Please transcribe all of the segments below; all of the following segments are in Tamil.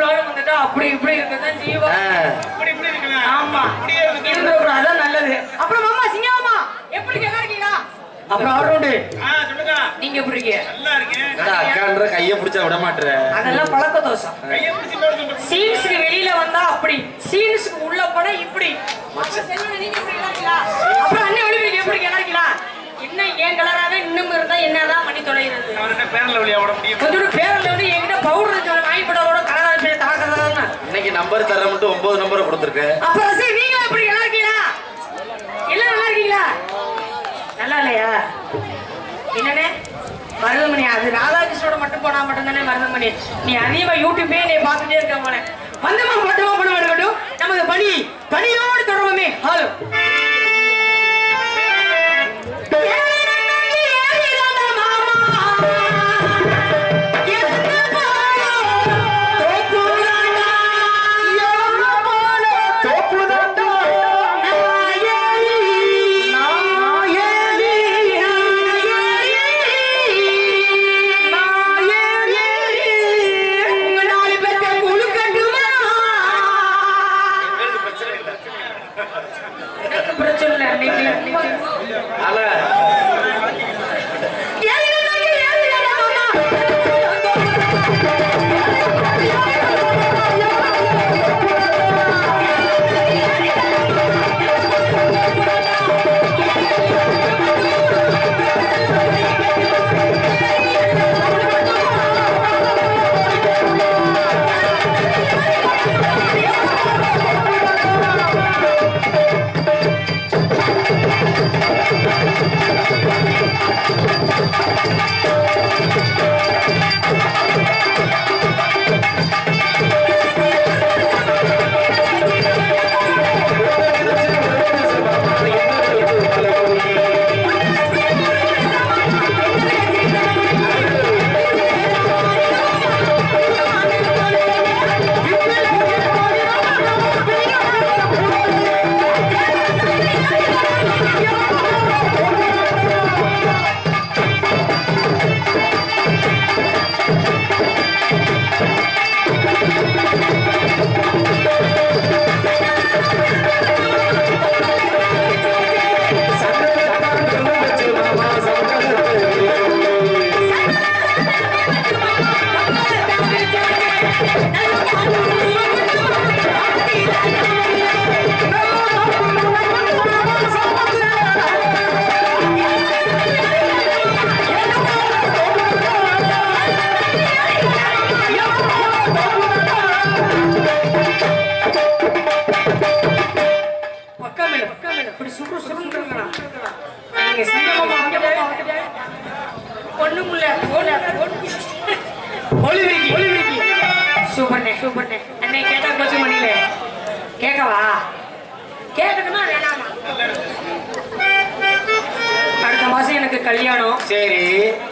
வந்துட்டா அப்படி இப்படி இருக்கதான் ஆமா. அதான் நல்லது. அப்புறம் மாமா சிங்காமா எப்படி நல்லா இருக்கீங்களா? அப்புறம் ஆல்ரவுண்டு நீங்க எப்படி இருக்கீங்க? அக்கான்ற கைய பிடிச்சா விட மாட்டுற? அதெல்லாம் பழக்க தோஷம். சீன்ஸ்க்கு வெளியில வந்தா அப்படி. சீன்ஸ்க்கு உள்ள போனா இப்படி. நீங்க எப்படி இருக்கீங்களா? அப்புறம் அண்ணன் எப்படி என்ன ஏன் கலராக இன்னும் இருந்தா என்னதான் பண்ணி தொலைகிறது? கொஞ்சம் பேரில் வந்து என்கிட்ட பவுடர் வாங்கி போட்டதோட நம்பர் தர மட்டும் ஒன்பது நம்பரை கொடுத்துருக்கு. அப்புறம் சரி நீங்க எப்படி நல்லா இருக்கீங்களா? எல்லாம் நல்லா இருக்கீங்களா? நல்லா இல்லையா? என்னண்ணே? மருதமணி அது ராதாகிருஷ்ணோட மட்டும் போனா மட்டும் தானே மருதமணி? நீ அதிகமா யூடியூபே நீ பார்த்துட்டே இருக்க போல. வந்தமா மட்டுமா பண்ண இருக்கட்டும் நமது பணி பணியோடு தொடருமே ஹலோ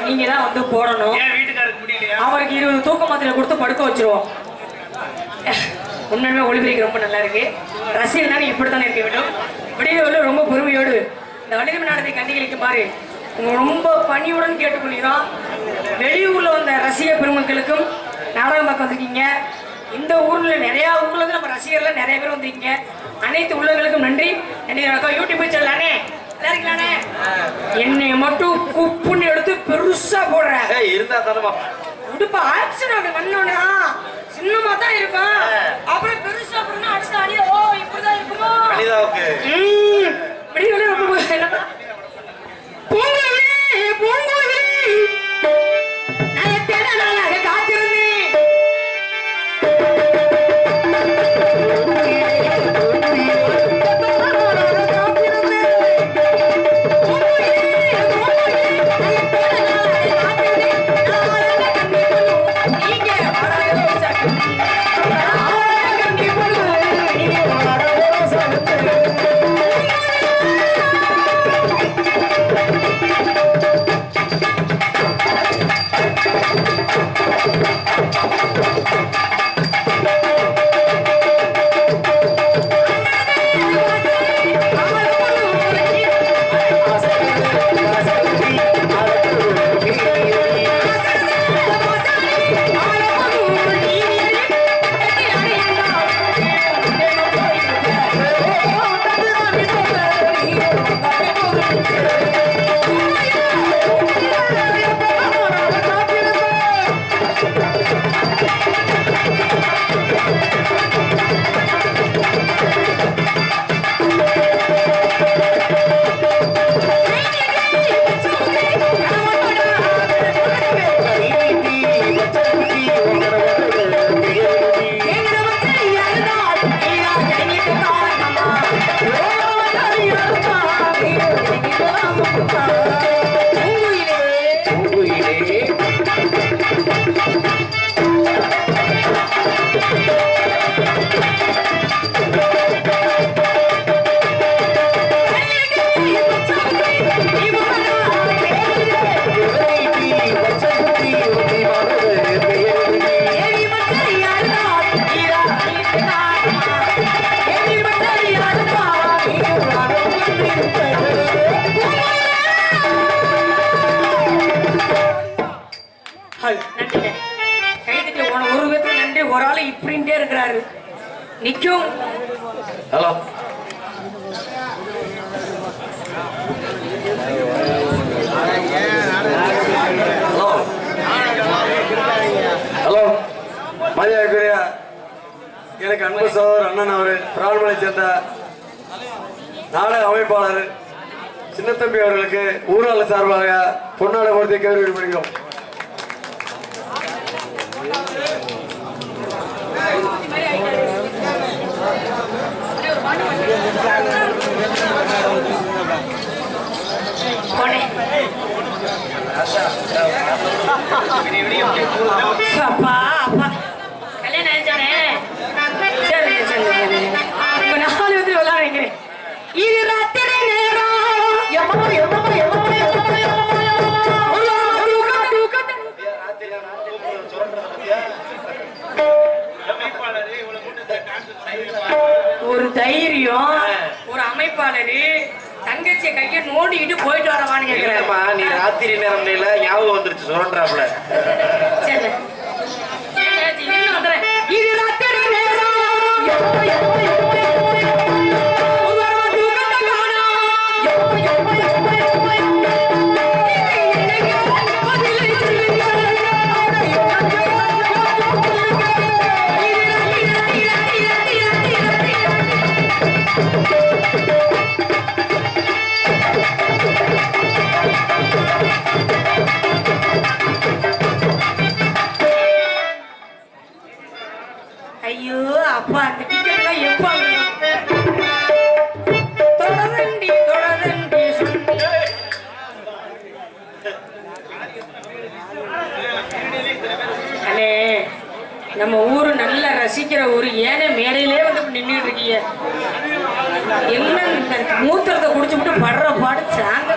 நீங்க தான் வந்து போடணும். அவருக்கு இருபது தூக்க மாத்திரை கொடுத்து படுக்க வச்சிருவோம். உண்மையுமே ஒளிபரிக்கு ரொம்ப நல்லா இருக்கு. ரசிகர்னா இப்படித்தானே இருக்க வேண்டும். விடையோடு ரொம்ப பொறுமையோடு இந்த வணிகம் நாடகத்தை கண்டிகளுக்கு பாரு. ரொம்ப பணியுடன் கேட்டுக்கொள்கிறோம். வெளியூர்ல வந்த ரசிக பெருமக்களுக்கும் நாடகம் பார்க்க வந்திருக்கீங்க. இந்த ஊர்ல நிறைய ஊர்ல இருந்து நம்ம ரசிகர்ல நிறைய பேர் வந்திருக்கீங்க. அனைத்து உள்ளங்களுக்கும் நன்றி. நன்றி வணக்கம். யூடியூப் சேனல் அண்ணே? என்னை மட்டும் குப்புன்னு எடுத்து பெருசா போடுற. இருந்தா தானமா உடுப்ப ஆக்ஷன் அப்படி பண்ணோன்னா சின்னமா தான் இருக்கும் அப்புறம் பெருசா பண்ணா அடுத்த அடியே ஓ இப்படிதான் இருக்குமோ. அனிதாவுக்கு. புரிந்தே இருக்கிறார்கள் நிற்கும் ஹலோ ஹலோ ஹலோ மரியாதைக்குரிய எனக்கு அன்பு சகோதரர் அண்ணன் அவர் பிராமணை சேர்ந்த நாடக அமைப்பாளர் சின்னத்தம்பி அவர்களுக்கு ஊரால் சார்பாக பொன்னாடை கொடுத்து கேள்வி பண்ணுகிறோம் மலரி தங்கச்சிய கைய நோண்டிட்டு போயிட்டு வரவான்னு கேக்குறேன்ப்பா நீ ராத்திரி நேரம் இல்ல ஞாபகம் வந்துருச்சு சொல்றாப்ல சரி. இது ராத்திரி நேரம். மூத்திரத்தை குடிச்சு விட்டு படுற பாடு சாங்க.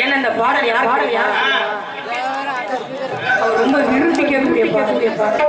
ஏன்னா இந்த பாடல் யார் பாடல் யார்? அவர் ரொம்ப விரும்பி கேட்கக்கூடிய பாடல்.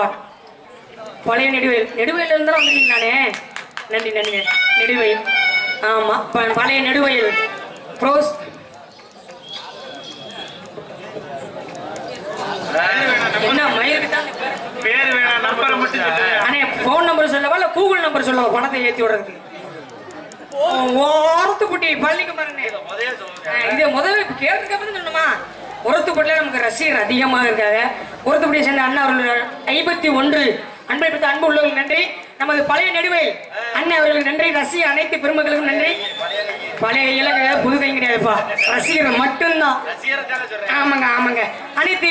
குமார் பழைய நெடுவயல் நெடுவயல் இருந்தா வந்துட்டீங்க நானே. நன்றி நன்றி. நெடுவயல் ஆமா ப- பழைய நெடுவயல். புரோஸ் என்ன மயிருக்கு தான் பேர் வேணாம் நம்பரை மட்டும் சொல்லுங்க. அண்ணே ஃபோன் நம்பர் சொல்லவா இல்ல கூகுள் நம்பர் சொல்லவா? பணத்தை ஏத்தி விடுறதுக்கு. ஓரத்துக்குட்டி பள்ளிக்கு மரணே. இது முதல்ல அப்புறம் சொல்லணுமா? ஒருத்துப்பட்டில நமக்கு ரசிகர் அதிகமாக இருக்காங்க. ஒருத்துப்பட்டியை சேர்ந்த அண்ணா அவர்கள் ஐம்பத்தி ஒன்று. அன்பை பெற்ற அன்பு உள்ளவர்கள் நன்றி. நமது பழைய நெடுவேல் அண்ணன் அவர்களுக்கு நன்றி. ரசிகர் அனைத்து பெருமக்களுக்கும் நன்றி. பழைய இலக்க புது கை கிடையாதுப்பா. ரசிகர் மட்டும்தான். ஆமாங்க ஆமாங்க. அனைத்து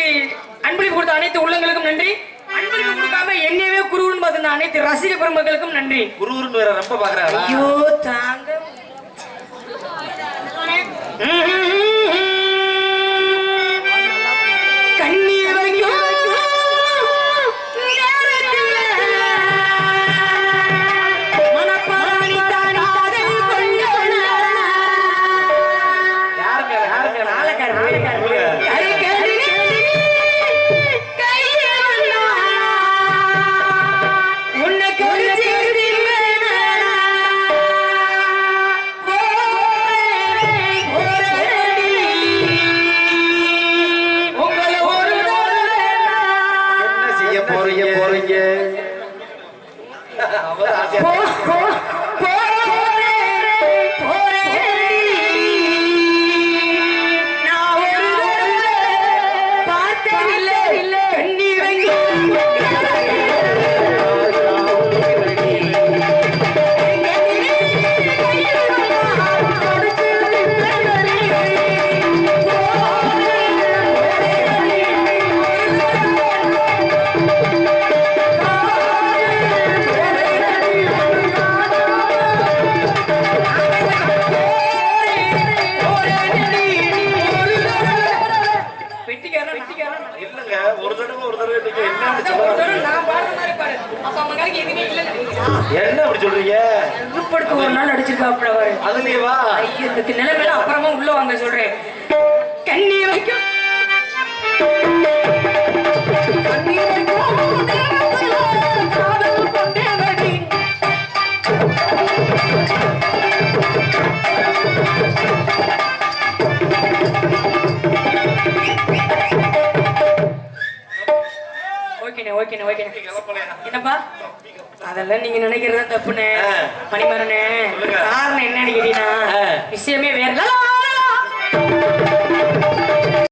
அன்பளிப்பு கொடுத்த அனைத்து உள்ளங்களுக்கும் நன்றி. அன்பளிப்பு கொடுக்காம என்னையவே குருவுன்னு பார்த்திருந்த அனைத்து ரசிக பெருமக்களுக்கும் நன்றி. குருகுருன்னு வேற ரொம்ப பாக்குறாங்களா ஐயோ தாங்க போறீங்க போறீங்க. ஓகேண்ணே ஓகேண்ணே என்னப்பா அதெல்லாம் நீங்க நினைக்கிறது தப்புண்ணே. மணிமரனே. காரணம் என்னன்னு கேட்டீங்கன்னா. விஷயமே வேற